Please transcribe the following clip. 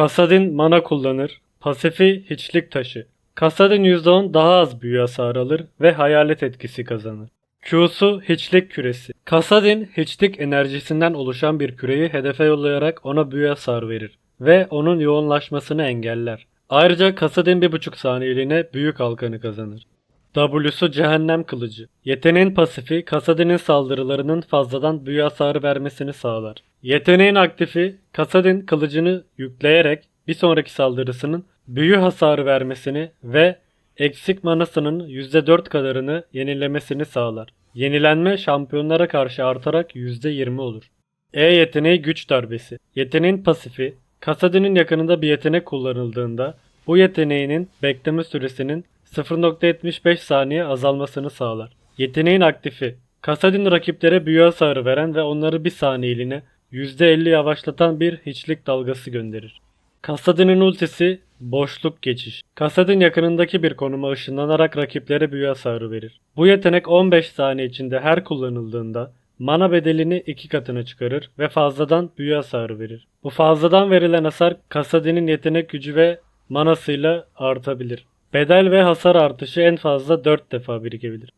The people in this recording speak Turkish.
Kasadin mana kullanır. Pasifi hiçlik taşı. Kasadin %10 daha az büyü hasarı alır ve hayalet etkisi kazanır. Q'su hiçlik küresi. Kasadin hiçlik enerjisinden oluşan bir küreyi hedefe yollayarak ona büyü hasarı verir ve onun yoğunlaşmasını engeller. Ayrıca Kasadin 1.5 saniyeliğine büyü kalkanı kazanır. W'su Cehennem Kılıcı. Yeteneğin pasifi Kasadin'in saldırılarının fazladan büyü hasarı vermesini sağlar. Yeteneğin aktifi Kasadin kılıcını yükleyerek bir sonraki saldırısının büyü hasarı vermesini ve eksik manasının %4 kadarını yenilemesini sağlar. Yenilenme şampiyonlara karşı artarak %20 olur. E yeteneği güç darbesi. Yeteneğin pasifi Kasadin'in yakınında bir yetenek kullanıldığında bu yeteneğinin bekleme süresinin 0.75 saniye azalmasını sağlar. Yeteneğin aktifi Kasadin rakiplere büyü hasarı veren ve onları bir saniyeliğine %50 yavaşlatan bir hiçlik dalgası gönderir. Kasadin'in ultisi boşluk geçiş. Kasadin yakınındaki bir konuma ışınlanarak rakiplere büyü hasarı verir. Bu yetenek 15 saniye içinde her kullanıldığında mana bedelini iki katına çıkarır ve fazladan büyü hasarı verir. Bu fazladan verilen hasar Kasadin'in yetenek gücü ve manasıyla artabilir. Bedel ve hasar artışı en fazla 4 defa birikebilir.